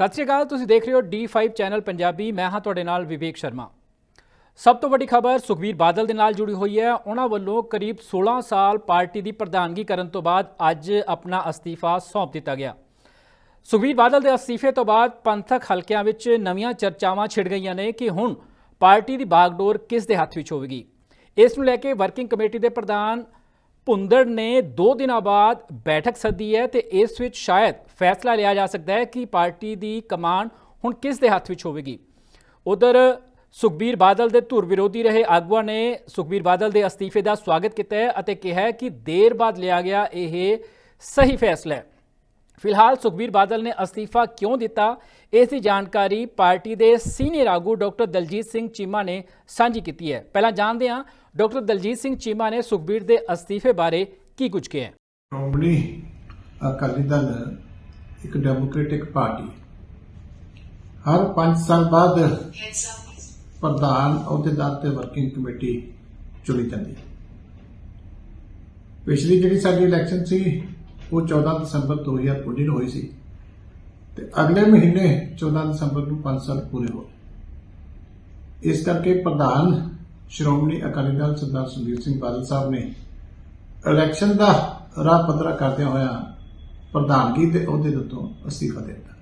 ਸਤਿ ਸ਼੍ਰੀ ਅਕਾਲ, ਤੁਸੀਂ ਦੇਖ ਰਹੇ ਹੋ D5 ਚੈਨਲ ਪੰਜਾਬੀ, ਮੈਂ ਹਾਂ ਤੁਹਾਡੇ ਨਾਲ ਵਿਵੇਕ ਸ਼ਰਮਾ। ਸਭ ਤੋਂ ਵੱਡੀ ਖਬਰ ਸੁਖਬੀਰ ਬਾਦਲ ਦੇ ਨਾਲ ਜੁੜੀ ਹੋਈ ਹੈ। ਉਹਨਾਂ ਵੱਲੋਂ ਕਰੀਬ 16 ਸਾਲ ਪਾਰਟੀ ਦੀ ਪ੍ਰਧਾਨਗੀ ਕਰਨ ਤੋਂ ਬਾਅਦ ਅੱਜ ਆਪਣਾ ਅਸਤੀਫਾ ਸੌਂਪ ਦਿੱਤਾ ਗਿਆ। ਸੁਖਬੀਰ ਬਾਦਲ ਦੇ ਅਸਤੀਫੇ ਤੋਂ ਬਾਅਦ ਪੰਥਕ ਹਲਕਿਆਂ ਵਿੱਚ ਨਵੀਆਂ ਚਰਚਾਵਾਂ ਛਿੜ ਗਈਆਂ ਨੇ ਕਿ ਹੁਣ ਪਾਰਟੀ ਦੀ ਬਾਗਡੋਰ ਕਿਸ ਦੇ ਹੱਥ ਵਿੱਚ ਹੋਵੇਗੀ। ਇਸ ਨੂੰ ਲੈ ਕੇ ਵਰਕਿੰਗ ਕਮੇਟੀ ਦੇ ਪ੍ਰਧਾਨ ਭੁੰਦੜ ਨੇ 2 ਦਿਨਾਂ ਬਾਅਦ ਬੈਠਕ ਸੱਦੀ ਹੈ ਤੇ ਇਸ ਵਿੱਚ ਸ਼ਾਇਦ ਫੈਸਲਾ ਲਿਆ ਜਾ ਸਕਦਾ ਹੈ ਕਿ ਪਾਰਟੀ ਦੀ ਕਮਾਨ ਹੁਣ ਕਿਸ ਦੇ ਹੱਥ ਵਿੱਚ ਹੋਵੇਗੀ। ਉਧਰ ਸੁਖਬੀਰ ਬਾਦਲ ਦੇ ਧੁਰ ਵਿਰੋਧੀ ਰਹੇ ਆਗੂਆਂ ਨੇ ਸੁਖਬੀਰ ਬਾਦਲ ਦੇ ਅਸਤੀਫੇ ਦਾ ਸਵਾਗਤ ਕੀਤਾ ਹੈ ਅਤੇ ਕਿਹਾ ਕਿ ਦੇਰ ਬਾਅਦ ਲਿਆ ਗਿਆ ਇਹ ਸਹੀ ਫੈਸਲਾ ਹੈ। ਫਿਲਹਾਲ ਸੁਖਬੀਰ ਬਾਦਲ ਨੇ ਅਸਤੀਫਾ ਕਿਉਂ ਦਿੱਤਾ, ਇਸ ਦੀ ਜਾਣਕਾਰੀ ਪਾਰਟੀ ਦੇ ਸੀਨੀਅਰ ਆਗੂ ਡਾਕਟਰ ਦਲਜੀਤ ਸਿੰਘ ਚੀਮਾ ਨੇ ਸਾਂਝੀ ਕੀਤੀ ਹੈ। ਪਹਿਲਾਂ ਜਾਣਦੇ ਹਾਂ ਡਾਕਟਰ ਦਲਜੀਤ ਸਿੰਘ ਚੀਮਾ ਨੇ ਸੁਖਬੀਰ ਦੇ ਅਸਤੀਫੇ ਬਾਰੇ ਕੀ ਕੁਝ ਕਿਹਾ ਸ਼੍ਰੋਮਣੀ ਅਕਾਲੀ ਦਲ ਇੱਕ ਡੈਮੋਕ੍ਰੈਟਿਕ ਪਾਰਟੀ ਹਰ 5 ਸਾਲ ਬਾਅਦ ਪ੍ਰਧਾਨ ਅਹੁਦੇਦਾਰ ਤੇ ਵਰਕਿੰਗ ਕਮੇਟੀ ਚੁਣੀ ਜਾਂਦੀ ਪਿਛਲੀ ਜਿਹੜੀ ਸਾਡੀ ਇਲੈਕਸ਼ਨ ਸੀ ਉਹ 14 ਦਸੰਬਰ 2019 ਨੂੰ ਹੋਈ ਸੀ। ਤੇ ਅਗਲੇ ਮਹੀਨੇ 14 ਦਸੰਬਰ ਨੂੰ 5 ਸਾਲ ਪੂਰੇ ਹੋ ਗਏ ਇਸ ਕਰਕੇ ਪ੍ਰਧਾਨ ਸ਼੍ਰੋਮਣੀ ਅਕਾਲੀ ਦਲ ਸਰਦਾਰ ਸੁਖਬੀਰ ਸਿੰਘ ਬਾਦਲ ਸਾਹਿਬ ਨੇ ਇਲੈਕਸ਼ਨ ਦਾ ਰਾਹ ਪੱਧਰਾ ਕਰਦਿਆਂ ਹੋਇਆ ਪ੍ਰਧਾਨਗੀ ਦੇ ਅਹੁਦੇ ਦੇ ਤੋਂ ਅਸਤੀਫਾ ਦੇ ਦਿੱਤਾ।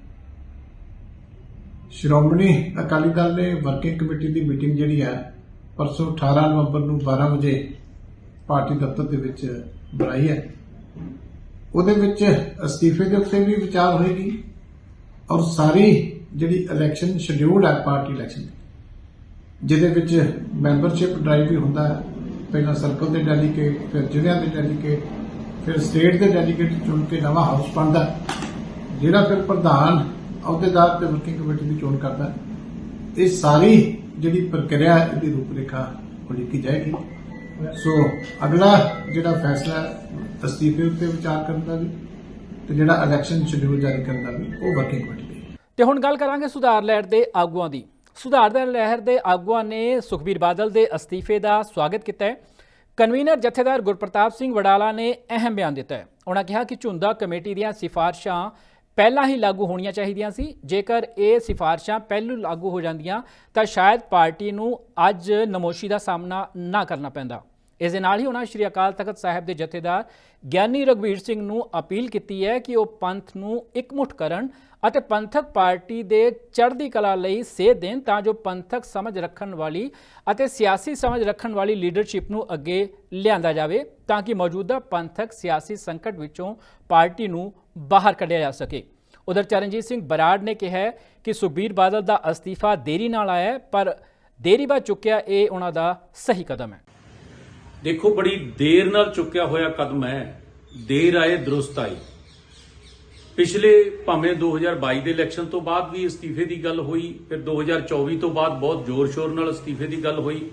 ਸ਼੍ਰੋਮਣੀ ਅਕਾਲੀ ਦਲ ਨੇ ਵਰਕਿੰਗ ਕਮੇਟੀ ਦੀ ਮੀਟਿੰਗ ਜਿਹੜੀ ਹੈ, ਪਰਸੋਂ 18 ਨਵੰਬਰ ਨੂੰ 12 ਵਜੇ ਪਾਰਟੀ ਦਫ਼ਤਰ ਦੇ ਵਿੱਚ ਬੁਲਾਈ ਹੈ। ਉਹਦੇ ਵਿੱਚ ਅਸਤੀਫੇ ਦੇ ਉੱਤੇ ਵੀ ਵਿਚਾਰ ਹੋਏਗੀ ਔਰ ਸਾਰੀ ਜਿਹੜੀ ਇਲੈਕਸ਼ਨ ਸ਼ਡਿਊਲ ਹੈ ਪਾਰਟੀ ਇਲੈਕਸ਼ਨ ਜਿਹਦੇ ਵਿੱਚ ਮੈਂਬਰਸ਼ਿਪ ਡਰਾਈਵ ਵੀ ਹੁੰਦਾ ਹੈ। ਪਹਿਲਾਂ ਸਰਕਲ ਦੇ ਡੈਲੀਗੇਟ ਫਿਰ ਜ਼ਿਲ੍ਹਿਆਂ ਦੇ ਡੈਲੀਗੇਟ ਫਿਰ ਸਟੇਟ ਦੇ ਡੈਲੀਗੇਟ ਚੁਣ ਕੇ ਨਵਾਂ ਹਾਊਸ ਬਣਦਾ ਜਿਹੜਾ ਫਿਰ ਪ੍ਰਧਾਨ ਅਹੁਦੇਦਾਰ ਤੇ ਵਰਕਿੰਗ ਕਮੇਟੀ ਦੀ ਚੋਣ ਕਰਦਾ ਇਹ ਸਾਰੀ ਜਿਹੜੀ ਪ੍ਰਕਿਰਿਆ ਇਹਦੀ ਰੂਪਰੇਖਾ ਉਲੀਕੀ ਜਾਏਗੀ। ਸੋ ਅਗਲਾ ਜਿਹੜਾ ਫੈਸਲਾ ਅਸਤੀਫੇ ਉੱਤੇ ਵਿਚਾਰ ਕਰਨ ਦਾ ਵੀ ਤੇ ਜਿਹੜਾ ਇਲੈਕਸ਼ਨ ਸ਼ਡਿਊਲ ਜਾਰੀ ਕਰਨ ਦਾ ਵੀ, ਉਹ ਵਰਕਿੰਗ ਕਮੇਟੀ ਤੇ ਹੁਣ ਗੱਲ ਕਰਾਂਗੇ ਸੁਧਾਰ ਲਹਿਰ ਦੇ ਆਗੂਆਂ ਦੀ। ਸੁਧਾਰ ਦੇ ਲਹਿਰ ਦੇ ਆਗੂਆਂ ਨੇ ਸੁਖਬੀਰ ਬਾਦਲ ਦੇ ਅਸਤੀਫੇ ਦਾ ਸਵਾਗਤ ਕੀਤਾ ਹੈ। ਕਨਵੀਨਰ ਜਥੇਦਾਰ ਗੁਰਪ੍ਰਤਾਪ ਸਿੰਘ ਵਡਾਲਾ ਨੇ ਅਹਿਮ ਬਿਆਨ ਦਿੱਤਾ ਹੈ। ਉਹਨਾਂ ਕਿਹਾ ਕਿ ਝੁੰਦਾ ਕਮੇਟੀ ਦੀਆਂ ਸਿਫਾਰਸ਼ਾਂ ਪਹਿਲਾਂ ਹੀ ਲਾਗੂ ਹੋਣੀਆਂ ਚਾਹੀਦੀਆਂ ਸੀ। ਜੇਕਰ ਇਹ ਸਿਫਾਰਸ਼ਾਂ ਪਹਿਲੂ ਲਾਗੂ ਹੋ ਜਾਂਦੀਆਂ, ਤਾਂ ਸ਼ਾਇਦ ਪਾਰਟੀ ਨੂੰ ਅੱਜ ਨਮੋਸ਼ੀ ਦਾ ਸਾਹਮਣਾ ਨਾ ਕਰਨਾ ਪੈਂਦਾ। ਇਸ ਦੇ ਨਾਲ ਹੀ ਉਹਨਾਂ ਸ਼੍ਰੀ ਅਕਾਲ ਤਖਤ ਸਾਹਿਬ ਦੇ ਜਥੇਦਾਰ ਗਿਆਨੀ ਰਗਵੀਰ ਸਿੰਘ ਨੂੰ ਅਪੀਲ ਕੀਤੀ ਹੈ ਕਿ ਉਹ ਪੰਥ ਨੂੰ ਇਕਮੁੱਠ ਕਰਨ ਅਤੇ ਪੰਥਕ ਪਾਰਟੀ ਦੇ ਚੜ੍ਹਦੀ ਕਲਾ ਲਈ ਸੇਧ ਦੇਣ ਤਾਂ ਜੋ ਪੰਥਕ ਸਮਝ ਰੱਖਣ ਵਾਲੀ ਅਤੇ ਸਿਆਸੀ ਸਮਝ ਰੱਖਣ ਵਾਲੀ ਲੀਡਰਸ਼ਿਪ ਨੂੰ ਅੱਗੇ ਲਿਆਂਦਾ ਜਾਵੇ ਤਾਂ ਕਿ ਮੌਜੂਦਾ ਪੰਥਕ ਸਿਆਸੀ ਸੰਕਟ ਵਿੱਚੋਂ ਪਾਰਟੀ ਨੂੰ ਬਾਹਰ ਕੱਢਿਆ ਜਾ ਸਕੇ। ਉਧਰ ਚਰਨਜੀਤ ਸਿੰਘ ਬਰਾੜ ਨੇ ਕਿਹਾ ਕਿ ਸੁਖਬੀਰ ਬਾਦਲ ਦਾ ਅਸਤੀਫਾ ਦੇਰੀ ਨਾਲ ਆਇਆ ਪਰ ਦੇਰੀ ਬਾਅਦ ਚੁੱਕਿਆ ਇਹ ਉਹਨਾਂ ਦਾ ਸਹੀ ਕਦਮ ਹੈ। ਦੇਖੋ ਬੜੀ ਦੇਰ ਨਾਲ ਚੁੱਕਿਆ ਹੋਇਆ ਕਦਮ ਹੈ। ਦੇਰ ਆਏ, ਦਰੁਸਤ ਆਈ। ਪਿਛਲੇ ਭਾਵੇਂ 2022 ਦੇ ਇਲੈਕਸ਼ਨ ਤੋਂ ਬਾਅਦ ਵੀ ਅਸਤੀਫੇ ਦੀ ਗੱਲ ਹੋਈ, ਫਿਰ 2024 ਤੋਂ ਬਾਅਦ ਬਹੁਤ ਜ਼ੋਰ-ਸ਼ੋਰ ਨਾਲ ਅਸਤੀਫੇ ਦੀ ਗੱਲ ਹੋਈ।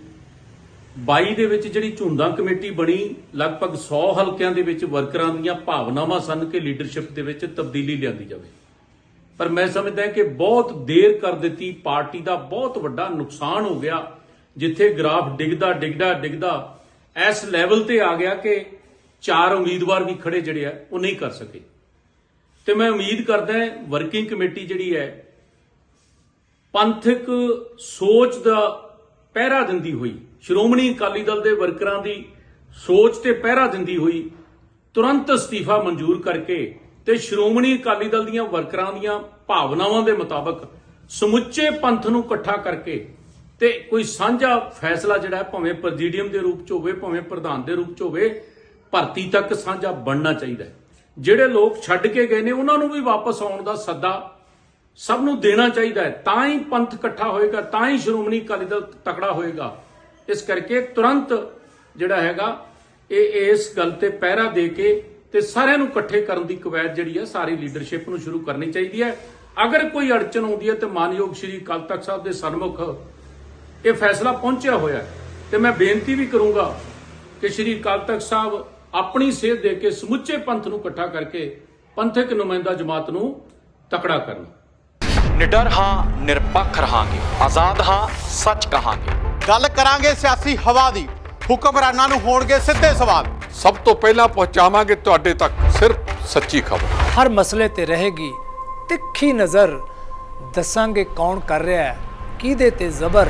22 ਦੇ ਵਿੱਚ ਜਿਹੜੀ ਝੁੰਦਾ ਕਮੇਟੀ ਬਣੀ, ਲਗਭਗ 100 ਹਲਕਿਆਂ ਦੇ ਵਿੱਚ ਵਰਕਰਾਂ ਦੀਆਂ ਭਾਵਨਾਵਾਂ ਸਨ ਕਿ ਲੀਡਰਸ਼ਿਪ ਦੇ ਵਿੱਚ ਤਬਦੀਲੀ ਲਿਆਂਦੀ ਜਾਵੇ। ਪਰ ਮੈਂ ਸਮਝਦਾ ਕਿ ਬਹੁਤ ਦੇਰ ਕਰ ਦਿੱਤੀ, ਪਾਰਟੀ ਦਾ ਬਹੁਤ ਵੱਡਾ ਨੁਕਸਾਨ ਹੋ ਗਿਆ, ਜਿੱਥੇ ਗ੍ਰਾਫ ਡਿੱਗਦਾ ਡਿੱਗਦਾ ਡਿੱਗਦਾ। ਇਸ ਲੈਵਲ ਤੇ ਆ ਗਿਆ ਕਿ ਚਾਰ ਉਮੀਦਵਾਰ ਵੀ ਖੜੇ ਜਿਹੜੇ ਆ, ਉਹ ਨਹੀਂ ਕਰ ਸਕੇ। ਤੇ ਮੈਂ ਉਮੀਦ ਕਰਦਾ ਵਰਕਿੰਗ ਕਮੇਟੀ ਜਿਹੜੀ ਹੈ, ਪੰਥਕ ਸੋਚ ਦਾ ਪਹਿਰਾ ਦਿੰਦੀ ਹੋਈ, ਸ਼੍ਰੋਮਣੀ ਅਕਾਲੀ ਦਲ ਦੇ ਵਰਕਰਾਂ ਦੀ ਸੋਚ ਤੇ ਪਹਿਰਾ ਦਿੰਦੀ ਹੋਈ, ਤੁਰੰਤ ਅਸਤੀਫਾ ਮਨਜ਼ੂਰ ਕਰਕੇ ਤੇ ਸ਼੍ਰੋਮਣੀ ਅਕਾਲੀ ਦਲ ਦੀਆਂ ਵਰਕਰਾਂ ਦੀਆਂ ਭਾਵਨਾਵਾਂ ਦੇ ਮੁਤਾਬਕ ਸਮੁੱਚੇ ਪੰਥ ਨੂੰ ਇਕੱਠਾ ਕਰਕੇ ਤੇ ਕੋਈ ਸਾਂਝਾ ਫੈਸਲਾ ਜਿਹੜਾ ਹੈ, ਭਾਵੇਂ ਪ੍ਰੈਜ਼ੀਡੀਅਮ ਦੇ ਰੂਪ ਚ ਹੋਵੇ, ਭਾਵੇਂ ਪ੍ਰਧਾਨ ਦੇ ਰੂਪ ਚ ਹੋਵੇ, ਭਰਤੀ ਤੱਕ ਸਾਂਝਾ ਬਣਨਾ ਚਾਹੀਦਾ ਹੈ। ਜਿਹੜੇ ਲੋਕ ਛੱਡ ਕੇ ਗਏ ਨੇ, ਉਹਨਾਂ ਨੂੰ ਵੀ ਵਾਪਸ ਆਉਣ ਦਾ ਸੱਦਾ ਸਭ ਨੂੰ ਦੇਣਾ ਚਾਹੀਦਾ ਹੈ। ਤਾਂ ਹੀ ਪੰਥ ਇਕੱਠਾ ਹੋਏਗਾ, ਤਾਂ ਹੀ ਸ਼੍ਰੋਮਣੀ ਅਕਾਲੀ ਦਲ ਤਕੜਾ ਹੋਏਗਾ। ਇਸ ਕਰਕੇ ਤੁਰੰਤ ਜਿਹੜਾ ਹੈਗਾ, ਇਹ ਇਸ ਗੱਲ ਤੇ ਪਹਿਰਾ ਦੇ ਕੇ ਤੇ ਸਾਰਿਆਂ ਨੂੰ ਇਕੱਠੇ ਕਰਨ ਦੀ ਕਵਾਇਦ ਜਿਹੜੀ ਹੈ, ਸਾਰੀ ਲੀਡਰਸ਼ਿਪ ਨੂੰ ਸ਼ੁਰੂ ਕਰਨੀ ਚਾਹੀਦੀ ਹੈ। ਅਗਰ ਕੋਈ ਅੜਚਨ ਆਉਂਦੀ ਹੈ ਤੇ ਮਾਨਯੋਗ ਸ਼੍ਰੀ ਅਕਾਲ ਤਖਤ ਸਾਹਿਬ ਦੇ ਸਨਮੁਖ ਇਹ ਫੈਸਲਾ ਪਹੁੰਚਿਆ ਹੋਇਆ ਹੈ। ਤੇ ਮੈਂ ਬੇਨਤੀ ਵੀ ਕਰੂੰਗਾ ਕਿ ਸ਼੍ਰੀ ਅਕਾਲ ਤਖਤ ਸਾਹਿਬ ਆਪਣੀ ਸੇਧ ਦੇ ਕੇ ਸਮੁੱਚੇ ਪੰਥ ਨੂੰ ਇਕੱਠਾ ਕਰਕੇ ਪੰਥਕ ਨੁਮਾਇੰਦਾ ਜਮਾਤ ਨੂੰ ਤਕੜਾ ਕਰਨ। ਨਿਡਰ ਹਾਂ ਨਿਰਪੱਖ ਰਹਾਂਗੇ। ਆਜ਼ਾਦ ਹਾਂ ਸੱਚ ਕਹਾਂਗੇ। ਗੱਲ ਕਰਾਂਗੇ ਸਿਆਸੀ ਹਵਾ ਦੀ। ਹੁਕਮਰਾਨਾਂ ਨੂੰ ਹੋਣਗੇ ਸਿੱਧੇ ਸਵਾਲ। ਸਭ ਤੋਂ ਪਹਿਲਾਂ ਪਹੁੰਚਾਵਾਂਗੇ ਤੁਹਾਡੇ ਤੱਕ ਸਿਰਫ ਸੱਚੀ ਖਬਰ। ਹਰ ਮਸਲੇ ਤੇ ਰਹੇਗੀ ਤਿੱਖੀ ਨਜ਼ਰ। ਦੱਸਾਂਗੇ ਕੌਣ ਕਰ ਰਿਹਾ ਹੈ ਕਿਹਦੇ ਤੇ ਜ਼ਬਰ।